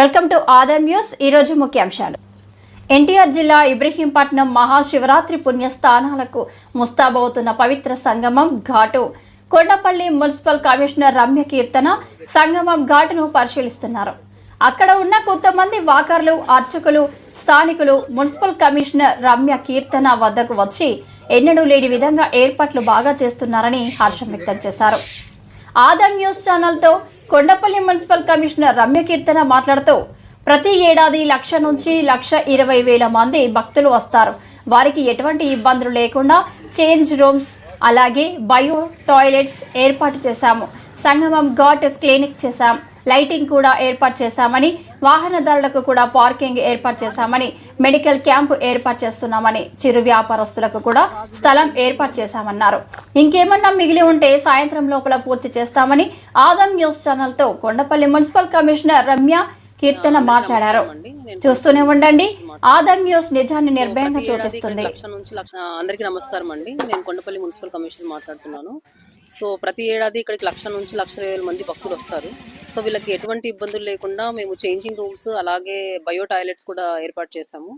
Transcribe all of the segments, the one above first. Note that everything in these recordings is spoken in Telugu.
Welcome to other news. ఈరోజు ముఖ్యాంశాలు. ఎన్టీఆర్ జిల్లా ఇబ్రహీంపట్నం మహాశివరాత్రి పుణ్యస్థానాలకు ముస్తాబవుతున్న పవిత్ర Sangamam ghat. Kondapalli municipal commissioner Ramya Keerthana Sangamam ఘాటును పరిశీలిస్తున్నారు. అక్కడ ఉన్న కొంతమంది వాకర్లు అర్చకులు స్థానికులు మున్సిపల్ కమిషనర్ రమ్య కీర్తన వద్దకు వచ్చి ఎన్నడూ లేని విధంగా ఏర్పాట్లు బాగా చేస్తున్నారని హర్షం వ్యక్తం చేశారు. ఆదం న్యూస్ ఛానల్తో కొండపల్లి మున్సిపల్ కమిషనర్ రమ్య కీర్తన మాట్లాడుతూ ప్రతి ఏడాది లక్ష నుంచి లక్ష ఇరవై వేల మంది భక్తులు వస్తారు. వారికి ఎటువంటి ఇబ్బందులు లేకుండా చేంజ్ రూమ్స్ అలాగే బయో టాయిలెట్స్ ఏర్పాటు చేశాము. సంగమం ఘాట్ క్లినిక్ చేశాం. లైటింగ్ కూడా ఏర్పాటు చేశామని వాహనదారులకు కూడా పార్కింగ్ ఏర్పాటు చేశామని మెడికల్ క్యాంపు ఏర్పాటు చేస్తున్నామని చిరు వ్యాపారస్తులకు కూడా స్థలం ఏర్పాటు చేశామన్నారు. ఇంకేమన్నా మిగిలి ఉంటే సాయంత్రం లోపల పూర్తి చేస్తామని ఆదం న్యూస్ ఛానల్తో కొండపల్లి మున్సిపల్ కమిషనర్ రమ్య కీర్తన మాట్లాడారు. చూస్తూనే ఉండండి. ఆదం న్యూస్ నిజాన్ని నిర్భయంగా చూపిస్తుంది. అందరికీ నమస్కారం అండి. నేను కొండపల్లి మున్సిపల్ కమిషనర్ మాట్లాడుతున్నాను. సో ప్రతి ఏడాది ఇక్కడికి లక్ష నుంచి లక్ష మంది భక్తులు వస్తారు. సో వీళ్ళకి ఎటువంటి ఇబ్బందులు లేకుండా మేము చేంజింగ్ రూమ్స్ అలాగే బయో టాయిలెట్స్ కూడా ఏర్పాటు చేశాము.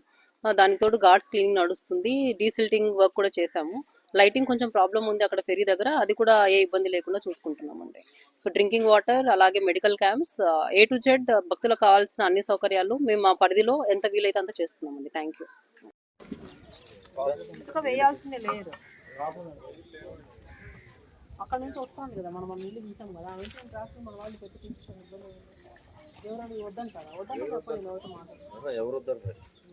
దానితోడు గాడ్స్ గార్డ్స్ క్లీనింగ్ నడుస్తుంది డీసిల్టింగ్ వర్క్ కూడా చేశాము. లైటింగ్ కొంచెం ప్రాబ్లం ఉంది అక్కడ ఫెరీ దగ్గర అది కూడా ఏ ఇబ్బంది లేకుండా చూసుకుంటున్నామండి. సో డ్రింకింగ్ వాటర్ అలాగే medical camps A to Z భక్తులకు కావాల్సిన అన్ని సౌకర్యాలు మేము మా పరిధిలో ఎంత వీలైతే అంత చేస్తున్నామండి. థ్యాంక్ యూ వేయాల్సిందే లేదు. అక్కడ నుంచి వస్తుంది కదా మనం మన ఇల్లు తీసాం కదా ఆ నుంచి ట్రాఫిక్ మన వాళ్ళు పెట్టి తీసుకుని ఎవరైనా వద్దంటారా? వద్దంటే చెప్పండి ఎవరితో మాట్లాడుతున్నారు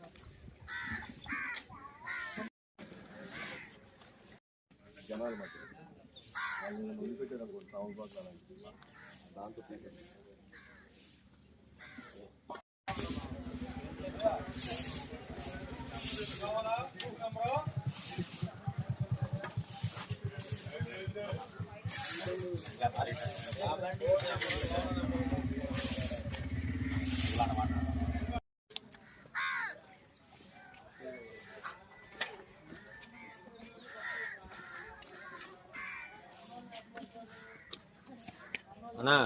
అన్నా